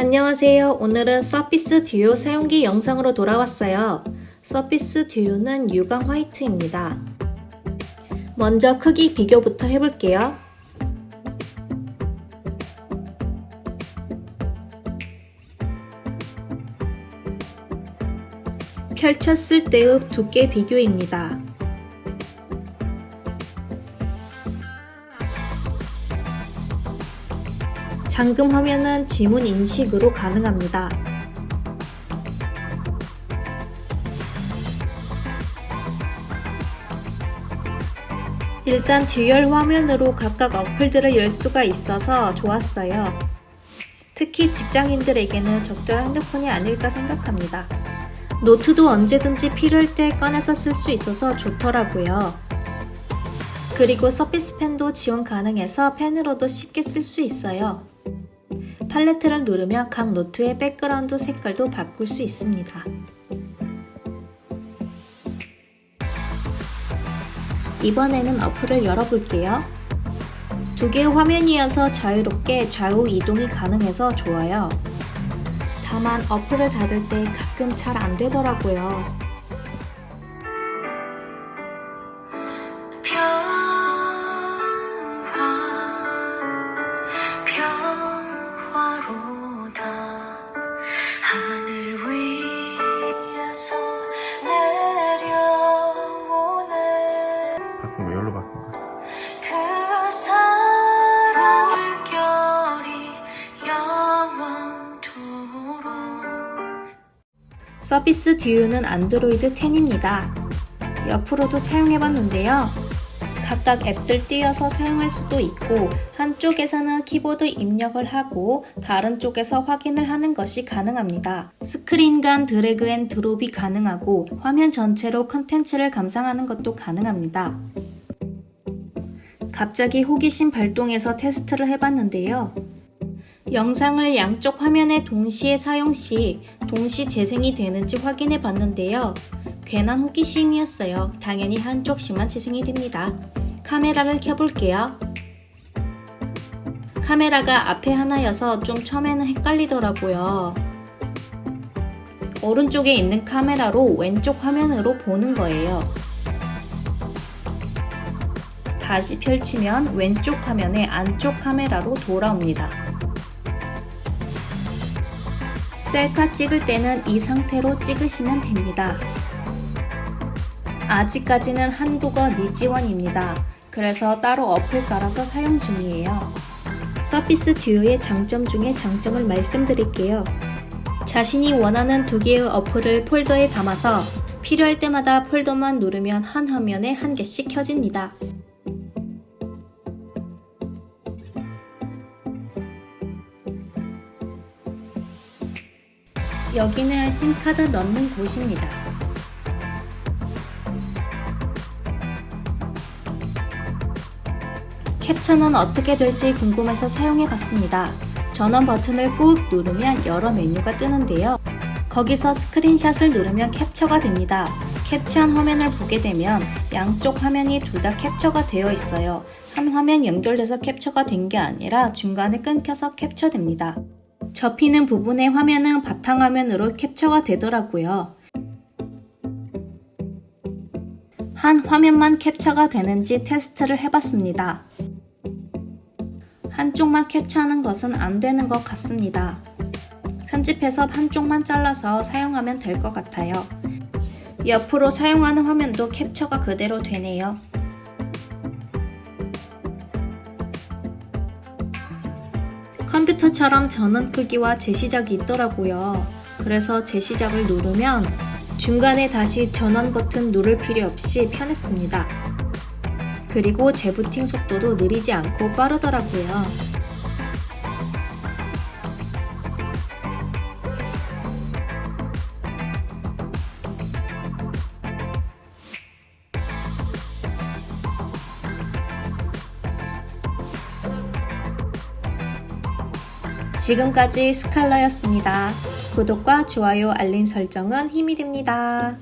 안녕하세요. 오늘은 서피스 듀오 사용기 영상으로 돌아왔어요. 서피스 듀오는 유광 화이트입니다. 먼저 크기 비교부터 해볼게요. 펼쳤을 때의 두께 비교입니다. 잠금 화면은 지문 인식으로 가능합니다. 일단 듀얼 화면으로 각각 어플들을 열 수가 있어서 좋았어요. 특히 직장인들에게는 적절한 핸드폰이 아닐까 생각합니다. 노트도 언제든지 필요할 때 꺼내서 쓸 수 있어서 좋더라고요. 그리고 서피스 펜도 지원 가능해서 펜으로도 쉽게 쓸 수 있어요. 팔레트를 누르면 각 노트의 백그라운드 색깔도 바꿀 수 있습니다. 이번에는 어플을 열어볼게요. 두 개의 화면이어서 자유롭게 좌우 이동이 가능해서 좋아요. 다만 어플을 닫을 때 가끔 잘 안 되더라고요. 서비스 듀오는 안드로이드 10입니다. 옆으로도 사용해봤는데요. 각각 앱들 띄어서 사용할 수도 있고 한쪽에서는 키보드 입력을 하고 다른 쪽에서 확인을 하는 것이 가능합니다. 스크린 간 드래그 앤 드롭이 가능하고 화면 전체로 컨텐츠를 감상하는 것도 가능합니다. 갑자기 호기심 발동해서 테스트를 해봤는데요. 영상을 양쪽 화면에 동시에 사용 시 동시 재생이 되는지 확인해 봤는데요. 괜한 호기심이었어요. 당연히 한쪽씩만 재생이 됩니다. 카메라를 켜볼게요. 카메라가 앞에 하나여서 좀 처음에는 헷갈리더라고요. 오른쪽에 있는 카메라로 왼쪽 화면으로 보는 거예요. 다시 펼치면 왼쪽 화면의 안쪽 카메라로 돌아옵니다. 셀카 찍을 때는 이 상태로 찍으시면 됩니다. 아직까지는 한국어 미지원입니다. 그래서 따로 어플 깔아서 사용 중이에요. 서피스 듀오의 장점 중에 장점을 말씀드릴게요. 자신이 원하는 두 개의 어플을 폴더에 담아서 필요할 때마다 폴더만 누르면 한 화면에 한 개씩 켜집니다. 여기는 심카드 넣는 곳입니다. 캡처는 어떻게 될지 궁금해서 사용해 봤습니다. 전원 버튼을 꾹 누르면 여러 메뉴가 뜨는데요. 거기서 스크린샷을 누르면 캡처가 됩니다. 캡처한 화면을 보게 되면 양쪽 화면이 둘 다 캡처가 되어 있어요. 한 화면 연결돼서 캡처가 된 게 아니라 중간에 끊겨서 캡처됩니다. 접히는 부분의 화면은 바탕화면으로 캡처가 되더라고요. 한 화면만 캡처가 되는지 테스트를 해봤습니다. 한쪽만 캡처하는 것은 안 되는 것 같습니다. 편집해서 한쪽만 잘라서 사용하면 될 것 같아요. 옆으로 사용하는 화면도 캡처가 그대로 되네요. 컴퓨터처럼 전원 크기와 재시작이 있더라고요. 그래서 재시작을 누르면 중간에 다시 전원 버튼 누를 필요 없이 편했습니다. 그리고 재부팅 속도도 느리지 않고 빠르더라고요. 지금까지 스칼라였습니다. 구독과 좋아요, 알림 설정은 힘이 됩니다.